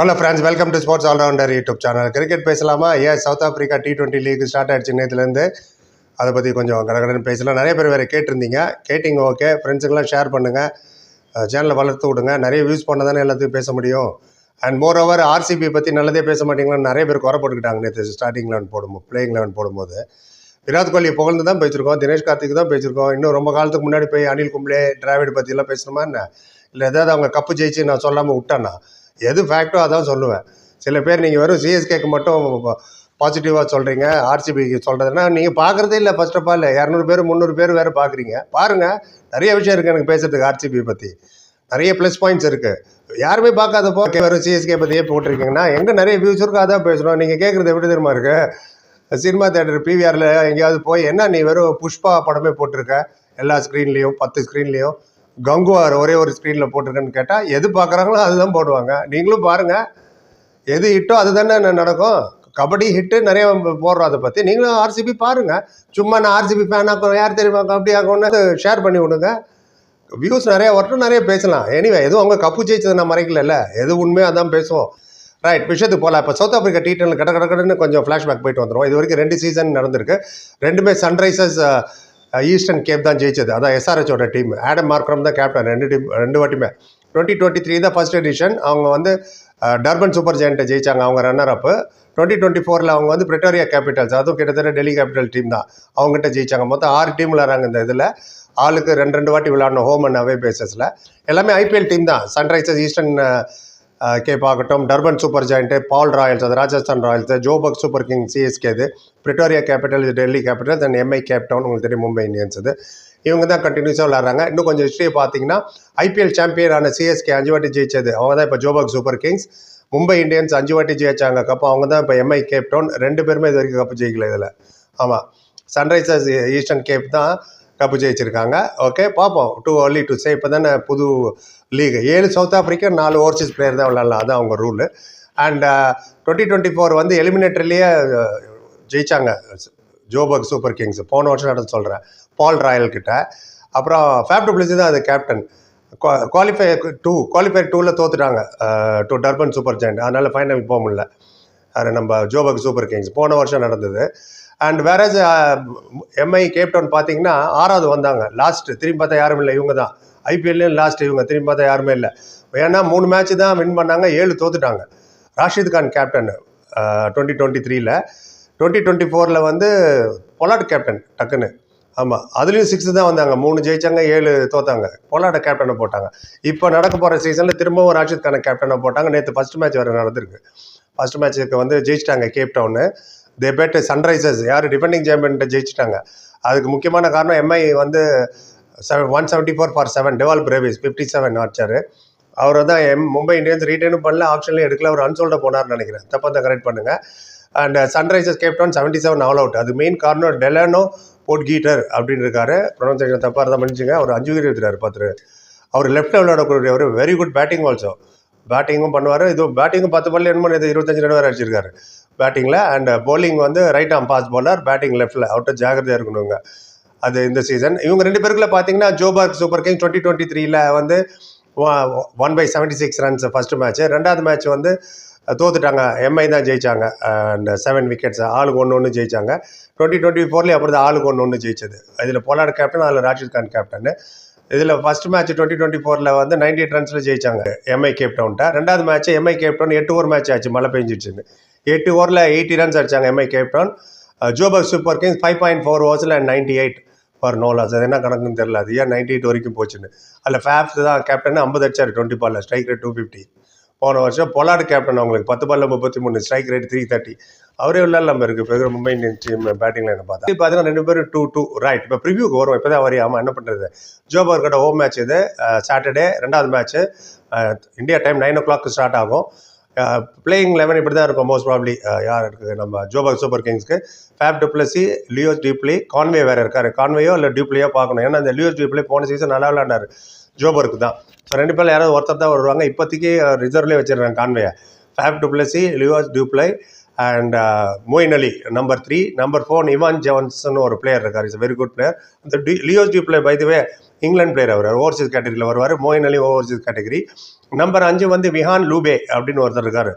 Hello friends welcome to sports allrounder YouTube channel cricket பேசலாமா? ஏன் South Africa T twenty league start ஆயிடுச்சு நேற்றுலேருந்து அதை பற்றி கொஞ்சம் கடகடன்னு பேசலாம். நிறைய பேர் வேறு கேட்டிருந்தீங்க. கேட்டிங்க ஓகே ஃப்ரெண்ட்ஸுக்கெல்லாம் ஷேர் பண்ணுங்கள் சேனலை வளர்த்து விடுங்க. நிறைய வியூஸ் பண்ண தானே எல்லாத்தையும் பேச முடியும். அண்ட் மோர் ஓவர் ஆர்சிபி பற்றி நல்லதே பேச மாட்டீங்களான்னு நிறைய பேர் குறை போட்டுக்கிட்டாங்க நேற்று ஸ்டார்டிங் லெவன் போடும்போது பிளேயிங் லெவன் போடும்போது. விராட் கோலி புகழ்ந்து தான் பேசியிருக்கோம். தினேஷ் கார்த்திக் தான் பேசியிருக்கோம். இன்னும் ரொம்ப காலத்துக்கு முன்னாடி போய் அனில் கும்ப்ளே டிராவிட் பற்றிலாம் பேசணுமா என்ன? இல்லை ஏதாவது அவங்க கப்பு ஜெயிச்சு நான் சொல்லாமல் விட்டேன்னா எது ஃபேக்டோ அதான் சொல்லுவேன். சில பேர் நீங்கள் வெறும் சிஎஸ்கேக்கு மட்டும் பாசிட்டிவாக சொல்கிறீங்க ஆர்சிபிக்கு சொல்கிறதுனா நீங்கள் பார்க்குறதே இல்லை ஃபர்ஸ்ட் ஆஃப் ஆல் இரநூறு பேர் முந்நூறு பேர் வேறு பார்க்குறீங்க பாருங்கள் நிறைய விஷயம் இருக்குது எனக்கு பேசுகிறதுக்கு ஆர்சிபி பற்றி நிறைய ப்ளஸ் பாயிண்ட்ஸ் இருக்குது யாருமே பார்க்காதப்போ வெறும் சிஎஸ்கே பற்றியே போட்டிருக்கீங்கன்னா எங்கே நிறைய வியூஸ் இருக்கோ அதான் பேசுகிறோம் நீங்கள் கேட்குறது எப்படி தெரியுமா இருக்குது சினிமா தேட்டர் பிவிஆரில் எங்கேயாவது போய் என்ன நீ வெறும் புஷ்பா படமே போட்டிருக்க? எல்லா ஸ்க்ரீன்லேயும் பத்து ஸ்க்ரீன்லேயும் கங்குவார் ஒரே ஒரு ஸ்க்ரீனில் போட்டிருக்கேன்னு கேட்டால் எது பார்க்குறாங்களோ அதுதான் போடுவாங்க. நீங்களும் பாருங்கள் எது ஹிட்டோ அதுதானே ந- நடக்கும். கபடி ஹிட்டு நிறைய போடுறோம் அதை பற்றி நீங்களும் ஆர்சிபி பாருங்கள் சும்மா நான் ஆர்சிபி ஃபேன் யார் தெரியுமா கபடி ஆகும்னு ஷேர் பண்ணி விடுங்க. வியூஸ் நிறைய வரட்டும் நிறைய பேசலாம். எனிவே எதுவும் அவங்க கப்பு ஜெயிச்சதை நான் மறைக்கல எது உண்மையாக அதான் பேசுவோம். ரைட் விஷயத்துக்கு போகலாம் இப்போ சவுத் ஆஃப்ரிக்கா டி டென்னில் கட கட கடன்னு கொஞ்சம் ஃப்ளாஷ்பேக் போயிட்டு வந்துடும் இது வரைக்கும் ரெண்டு சீசன் நடந்திருக்கு. ரெண்டுமே சன்ரைசர்ஸ் ஈஸ்டர்ன் கேப் தான் ஜெயிச்சது. அதான் எஸ்ஆர்ஹெச்சோட டீம் ஆடம் மார்க்ரம் தான் கேப்டன் ரெண்டு டீம் ரெண்டு வாட்டியுமே. டுவெண்ட்டி டுவெண்ட்டி த்ரீ தான் ஃபர்ஸ்ட் எடிஷன் அவங்க வந்து டர்பன் சூப்பர் ஜெயண்ட்டை ஜெயிச்சாங்க அவங்க ரன்னர் அப்பு டுவெண்ட்டி டுவெண்ட்டி ஃபோரில் அவங்க வந்து பிரிட்டோரியா கேபிட்டல்ஸ் அதுவும் கிட்டத்தட்ட டெல்லி கேபிட்டல் டீம் தான். அவங்ககிட்ட ஜெயிச்சாங்க. மொத்தம் ஆறு டீம் விளாட்றாங்க இந்த இதில். ஆளுக்கு ரெண்டு ரெண்டு வாட்டி விளாடணும் ஹோம் அண்ட் அவே பேசஸில் எல்லாமே ஐபிஎல் டீம் தான். சன்ரைசர்ஸ் ஈஸ்டர்ன் கேப் ஆகட்டும் Durban super giants Paarl Royals அது Rajasthan Royals Joburg super king CSK இது பிரிட்டோரியா கேபிட்டல் இது Delhi capital then MI Cape Town உங்களுக்கு தெரியும் மும்பை இந்தியன்ஸ் இது. இவங்க தான் கண்டினியூஸாக விளாட்றாங்க இன்னும் கொஞ்சம் ஹிஸ்ட்ரியை பார்த்தீங்கன்னா ஐபிஎல் சாம்பியனான சிஎஸ்கே அஞ்சு வாட்டி ஜெயிச்சது. அவங்க தான் இப்போ Joburg super kings Mumbai Indians அஞ்சு வாட்டி ஜெயிச்சாங்க. கப்போ அவங்க தான் இப்போ எம்ஐ கேப் டவுன் ரெண்டு பேருமே இது வரைக்கும் கப்பு ஜெயிக்கல இதில். ஆமாம் சன்ரைசர்ஸ் ஈஸ்டர்ன் கேப் தான் கப்பு ஜெயிச்சிருக்காங்க. ஓகே பார்ப்போம் டூ ஒன்லி டு சே இப்போ தானே புது லீக் ஏழு சவுத் ஆஃப்ரிக்கா நாலு ஓவர்சீஸ் பிளேயர் தான் விளாட்லாம் அதான் அவங்க rule and twenty twenty four வந்து எலிமினேட்டர்லேயே uh, ஜெயிச்சாங்க. ஜோபர்க் சூப்பர் கிங்ஸ் போன வருஷம் நடந்து சொல்கிறேன் பால் ராயல் கிட்ட. அப்புறம் ஃபேப் டுப்ளிசி தான் அது கேப்டன் குவாலிஃபை டூ குவாலிஃபை டூவில் தோத்துட்டாங்க. டூ டர்பன் சூப்பர் ஜெயிண்ட் அதனால் ஃபைனல் போக முடியல. அது நம்ம ஜோபக் சூப்பர் கிங்ஸ் போன வருஷம் நடந்தது. அண்ட் வேறேஜ் எம்ஐ கேப்டவுன் பார்த்தீங்கன்னா ஆறாவது வந்தாங்க. லாஸ்ட்டு திரும்பி பார்த்தா யாரும் இல்லை இவங்க தான். ஐபிஎல்லையும் லாஸ்ட் இவங்க திரும்பி பார்த்தா யாருமே இல்லை. ஏன்னா மூணு மேட்ச் தான் வின் பண்ணாங்க ஏழு தோத்துட்டாங்க. Rashid Khan captain twenty twenty த்ரீல டுவெண்ட்டி டுவெண்ட்டி ஃபோரில் வந்து பொலாட் கேப்டன் டக்குன்னு. ஆமாம் அதுலேயும் சிக்ஸ் தான் வந்தாங்க. மூணு ஜெயிச்சாங்க ஏழு தோத்தாங்க. பொலாட கேப்டனை போட்டாங்க. இப்போ நடக்க போகிற சீசனில் திரும்பவும் ராஷித் கானை கேப்டனை போட்டாங்க. நேற்று ஃபஸ்ட் மேட்ச் வேறு நடந்திருக்கு. ஃபர்ஸ்ட் மேட்ச்சுக்கு வந்து ஜெயிச்சிட்டாங்க கேப்டவுன்னு தே பெட் சன்ரைசர்ஸ் யார் டிஃபெண்டிங் சாம்பியன்கிட்ட ஜெயிச்சிட்டாங்க. அதுக்கு முக்கியமான காரணம் எம்ஐ வந்து seven one seventy four for seven Dewald Brevis fifty seven ஆச்சார் அவர் தான் எம் மும்பை இந்தியன்ஸ் ரீட்டைனும் பண்ணல ஆப்ஷன்லையும் எடுக்கல அவர் அன்சோல்டாக போனார்னு நினைக்கிறேன். தப்பாக தான் கரெக்ட் பண்ணுங்கள் and Sunrisers captain seventy seven all out அது மெயின் காரணம் டெலானோ போட் கீட்டர் அப்படின்னு இருக்காரு. ப்ரொனன்சேஷன் தப்பாக இருந்தால் மன்னிச்சுங்க. அவர் அஞ்சு விக்கெட் எடுத்துறாரு பார்த்துரு அவர் லெஃப்ட் விளையாடக்கூடிய ஒரு வெரி குட் பேட்டிங் ஆல்சோ பேட்டிங்கும் பண்ணுவார். இது பேட்டிங்கும் பத்து பால் என்ன இது இருபத்தஞ்சு ரன் வேறு அடிச்சிருக்காரு. பேட்டிங்கில் அண்ட் bowling வந்து right arm fast bowler batting லெஃப்ட்டில் அவுட்டர் ஜாகிரதையாக இருக்கணுங்க. அது இந்த சீசன் இவங்க ரெண்டு பேருக்குள்ள பார்த்தீங்கன்னா Joburg Super King twenty twenty த்ரீல வந்து won by seventy six runs first match ரெண்டாவது மேட்ச் வந்து தோத்துட்டாங்க. எம்ஐ தான் ஜெயிச்சாங்க. அண்ட் செவன் விக்கெட்ஸ் ஆளுக்கு ஒன்று ஒன்று ஜெயித்தாங்க டுவெண்ட்டி டுவெண்ட்டி ஃபோர்லேயே அப்புறம் தான் ஆளுக்கு ஒன்று ஒன்று ஜெயிச்சது. இதில் போலார்டு கேப்டன் அதில் ராஷித் கான் கேப்டன்னு இதில் ஃபர்ஸ்ட் மேட்ச் டுவெண்ட்டி டுவெண்ட்டி ஃபோரில் வந்து நைன்டி எயிட் ரன்ஸில் ஜெயிச்சாங்க. எம்ஐ கேப்டவுன்ட்ட ரெண்டாவது மேட்ச் எம்ஐ கேப்டவுன் எட்டு ஓவர் மேட்ச் ஆச்சு. மழை பெஞ்சிடுச்சுன்னு. எட்டு ஓவரில் எயிட்டி ரன்ஸ் அடிச்சாங்க MI Cape Town Joburg super kings five point four ஓவர்ஸில் ninety eight for no loss அது என்ன கணக்குன்னு தெரியல. அது ஏன் நைன்டி எயிட் வரைக்கும் போச்சுன்னு. அதில் ஃபேப்ஸ் தான் கேப்டன் ஐம்பது அடிச்சார். டுவெண்ட்டி பாலில் ஸ்ட்ரைக் ரேட் டூ ஃபிஃப்டி போன வருஷம் பொலாடு கேப்டன் அவங்களுக்கு. பத்து பாலில் முப்பத்தி மூணு. ஸ்ட்ரைக் ரேட் த்ரீ தேர்ட்டி அவரே விளையாடலாம இருக்கு. இப்போ மும்பை இந்தியன்ஸ் டீம் பேட்டிங்ல என்ன பார்த்தா. இப்போ பார்த்தீங்கன்னா ரெண்டு பேரும் டூ டூ ரைட் இப்போ ப்ரிவியூக்கு வரும். இப்போ தான் வரையாமல் என்ன பண்ணுறது ஜோபர்கோட ஹோம் மேட்ச் இது. சாட்டர்டே ரெண்டாவது match India time nine o'clock start ஆகும். பிளேயிங் லெவன் இப்படி தான் இருக்கும். மோஸ்ட் ப்ராப்ளி யார் இருக்குது நம்ம Joburg super கிங்ஸ்க்கு Faf du Plessis Leus du Plooy Conway வேறு இருக்காரு. கான்வேயோ இல்லை டியூப்ளியோ பார்க்கணும். ஏன்னா அந்த லியோஸ் டியூப்ளி போன சீசன் நல்லா விளாண்டார் ஜோபருக்கு தான். ஸோ ரெண்டு பேரில் யாராவது ஒருத்தர் தான் வருவாங்க. இப்போதைக்கு ரிசர்வ்லேயே வச்சிருக்காங்க கான்வேயை Faf du Plessis Leus du Plooy and Moeen Ali number three number four Evan ஜெவன்ஸ்னு ஒரு பிளேயர் இருக்கார். இஸ் வெரி குட் பிளேயர் அந்த D Leus du Plooy by the way England player அவர். ஓவர்சீஸ் கேட்டகரியில் வருவார். Moeen Ali overseas category number அஞ்சு வந்து Wihan Lubbe அப்படின்னு ஒருத்தர் இருக்கார்.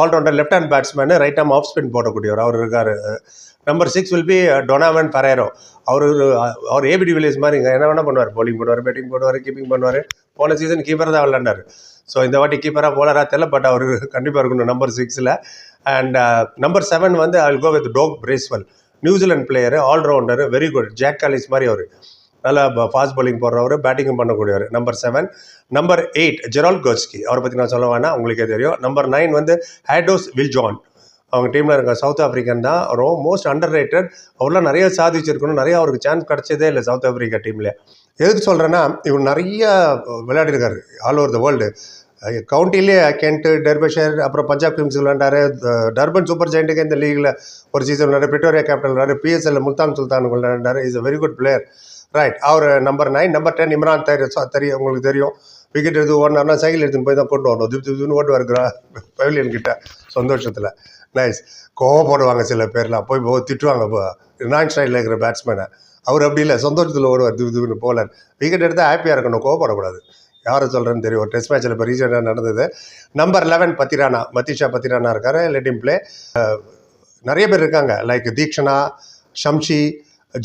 All rounder left hand batsman right arm off spin போடக்கூடியவர். Uh, அவர் இருக்கார். Number six will be Donovan Ferreira அவர் அவர் ஏபிடி வில்லியஸ் மாதிரி இங்கே என்ன வேணால் பண்ணுவார். போலிங் போடுவார் பேட்டிங் போடுவார் கீப்பிங் பண்ணுவார். போன சீசன் கீப்பர் தான் விளாண்டார் ஸோ இந்த வாட்டி கீப்பராக போலராக தெரியல பட் அவர் கண்டிப்பாக இருக்கணும். நம்பர் சிக்ஸில் அண்ட் நம்பர் செவன் வந்து I go with Doug Bracewell New Zealand player all rounder very good Jacques Kallis மாதிரி அவர். நல்லா ஃபாஸ்ட் பாலிங் போடுறவர் பேட்டிங்கும் பண்ணக்கூடியவர். Number seven number eight Gerald கோஸ்கி அவரை பற்றி நான் சொல்ல வேணா உங்களுக்கே தெரியும். நம்பர் நைன் வந்து ஹேடோஸ் வில்ஜான் அவங்க டீமில் இருக்க சவுத் ஆஃப்ரிக்கன் தான். ரொம்ப மோஸ்ட் அண்டர் ரேட்டட் அவர்லாம் நிறைய சாதிச்சிருக்கணும். நிறைய அவருக்கு சான்ஸ் கிடச்சதே இல்லை சவுத் ஆஃப்ரிக்கா டீமில் எதுக்கு சொல்கிறேன்னா இவர் நிறைய விளையாடிருக்காரு. ஆல் ஓவர் த வேர்ல்டு கவுண்டிலே கென்ட் டெர்பஷர் அப்புறம் பஞ்சாப் கிங்ஸ் விளாண்டாரு டர்பன் சூப்பர் ஜெயிண்ட்டுக்கு இந்த லீகில் ஒரு சீசன் விளையாடு பிரிட்டோரியா கேபிட்டல் விளையாடு PSL Multan Sultan விளாண்டாரு is a very good player right our number nine number ten Imran தெரியும் தெரியும் உங்களுக்கு தெரியும். விக்கெட் எடுத்து ஓடினார்னா சைக்கிள் எடுத்துன்னு போய் தான் கொண்டு வரணும் திப் திப்னு ஓட்டு வருகிறா பவிலியன் கிட்ட. சந்தோஷத்தில். நைஸ் கோவப்படுவாங்க சில பேர்லாம். போய் போ திட்டுவாங்க. இப்போ நான் ஸ்டைலில் இருக்கிற பேட்ஸ்மேனை அவர் அப்படி இல்லை. சந்தோஷத்தில் ஓடுவார். திப் திப்புன்னு போலர் விக்கெட் எடுத்தால் ஹாப்பியாக இருக்கணும். கோவப்படக்கூடாது. யாரை சொல்கிறேன்னு தெரியும். ஒரு டெஸ்ட் மேட்ச்சில் இப்போ ரீசெண்டாக நடந்தது. நம்பர் லெவன் பத்திரானா மத்திஷா பத்திரானா இருக்கார். லெட்டிம் பிளே நிறைய பேர் இருக்காங்க. Like Theekshana Shamsi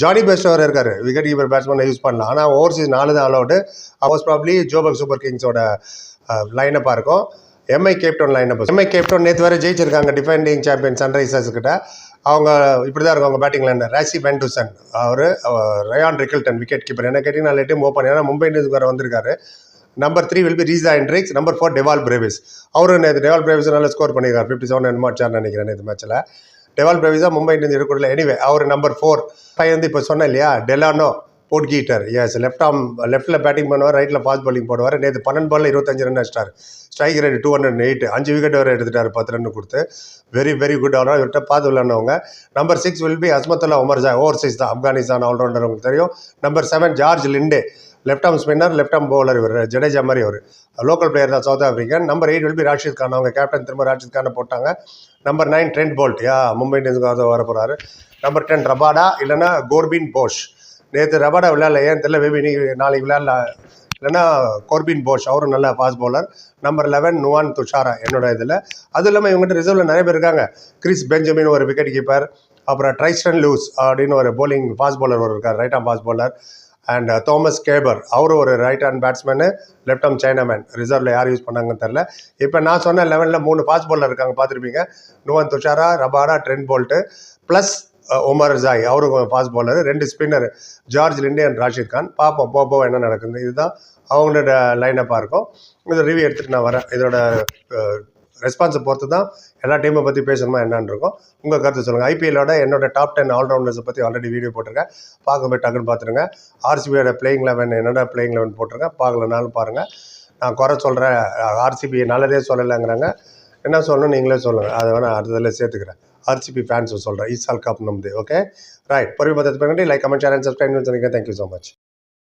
Jonny Bairstow இருக்காரு. விக்கெட் கீப்பர் பேட்ஸ்மேனை யூஸ் பண்ணலாம். ஆனால் ஓவர்சீஸ் நாலு தான் allowed most probably Joburg super கிங்ஸோட லைனப்பாக இருக்கும். MI Cape Town lineup MI Cape Town நேற்று வரை ஜெயிச்சிருக்காங்க டிஃபெண்டிங் சாம்பியன் சன்ரைசர்ஸ் கிட்ட. அவங்க இப்படி தான் இருக்கும் அவங்க batting liner Rassie van der Dussen அவர் ரயான் ரிக்கில்டன் விக்கெட் கீப்பர் என்ன கேட்டிங்கன்னா லெட்டும் ஓப்பன் ஏன்னா மும்பை இந்தியன்ஸ் வேறு வந்திருக்காரு. Number three will be Reeza Hendricks number four Dewald Brevis அவரும் நேற்று டெவால் பிரேவிஸ் நல்லா ஸ்கோர் பண்ணியிருக்காரு ஃபிஃப்டி செவன் என்னமோ அடிச்சார்னு நினைக்கிறேன் இந்த மேட்ச்சில் டெவால் பிரேவிஸா மும்பை இந்தியன்ஸ் இருக்கக்கூடல எனிவே அவர் நம்பர் ஃபோர் ஃபைவ் வந்து இப்போ சொன்னேன் இல்லையா டெலானோ போட்கீட்டர் எஸ் லெஃப்ட் ஆம் லெஃப்ட்டில் பேட்டிங் பண்ணுவார் ரைட்டில் ஃபாஸ்ட் பாலிங் போடுவார். நேற்று பன்னெண்டு பாலில் இருபத்தஞ்சு run அடிச்சிட்டார். Strike rate two hundred eight அஞ்சு விக்கெட் வரை எடுத்துட்டார் பத்து ரன் கொடுத்து. வெரி வெரி குட் ஆல்ரவுண்ட் இவர்கிட்ட பார்த்து விளையாடுனவங்க. Number six will be Azmatullah Omarzai தான். ஆப்கானிஸ்தான் ஆல்ரவுண்டர் உங்களுக்கு தெரியும். Number seven George Linde left arm spinner left arm bowler இவர் ஜடேஜா மாதிரி அவர் லோக்கல் பிளேயர் தான் South African number eight will be Rashid Khan அவங்க கேப்டன் திரும்ப ராஷித் கானை போட்டாங்க. நம்பர் நைன் ட்ரெண்ட் போல்ட் யா மும்பை இந்தியன்ஸுக்கு வர போகிறாரு நம்பர் டென் ரபாடா இல்லைன்னா கோர்பின் போஷ் நேற்று ரபாடா விளையாடல. ஏன் தெரியல மேபி நாளைக்கு விளையாடல. இல்லைன்னா கோர்பின் போஷ் அவரும் நல்ல fast bowler number eleven Nuwan Thushara என்னோட இதில். அதுவும் இல்லாமல் இவங்ககிட்ட ரிசர்வில் நிறைய பேர் இருக்காங்க. கிறிஸ் பெஞ்சமின் ஒரு விக்கெட் கீப்பர் அப்புறம் ட்ரைஸ்டன் லூஸ் அப்படின்னு ஒரு போலிங் ஃபாஸ்ட் bowler ஒரு இருக்கார். Right arm fast bowler and Thomas Kaber அவரும் ஒரு right hand batsman left arm chinaman ரிசர்வில் யார் யூஸ் பண்ணாங்கன்னு தெரில இப்போ நான் சொன்ன லெவனில் மூணு ஃபாஸ்ட் பாலர் இருக்காங்க பார்த்துருப்பீங்க. Nuwan Thushara Rabada Trent Boult plus Omarzai அவரும் ஃபாஸ்ட் பாலர் ரெண்டு spinner George Linde and Rashid Khan பார்ப்போம் போப்போ என்ன நடக்குது இதுதான் அவங்களோட லைனப்பாக இருக்கும். இதை ரிவ்யூ எடுத்துகிட்டு நான் வரேன். இதோட uh, ரெஸ்பான்ஸை பொறுத்து தான் எல்லா டீமை பற்றி பேசணுமா என்னன்னு இருக்கும். உங்கள் கருத்து சொல்லுங்கள் ஐபிஎல்லோட என்னோட டாப் டென் ஆல்ரவுண்டர்ஸை பற்றி ஆல்ரெடி வீடியோ போட்டிருக்கேன். பார்க்க போய் டக்குன்னு பார்த்துருங்க. ஆர்சிபியோட பிளேயிங் லெவன் என்னென்ன பிளேயிங் லெவன் போட்டிருக்கேன். பார்க்கலனாலும் பாருங்கள் நான் குறை சொல்கிறேன் ஆர்சிபி நல்லதே சொல்லலைங்கிறாங்க. என்ன சொல்லணும் நீங்களே சொல்லுங்கள் அதை வேணால் அடுத்ததில் சேர்த்துக்கிறேன். ஆர்சிபி ஃபேன்ஸும் சொல்கிறேன் ஈஸ் ஆல் கப் நம்பது. ஓகே ரைட் பொறுமை பார்த்து like comment share and subscribe பண்ணிக்கிறேன் தேங்க்யூ ஸோ மச்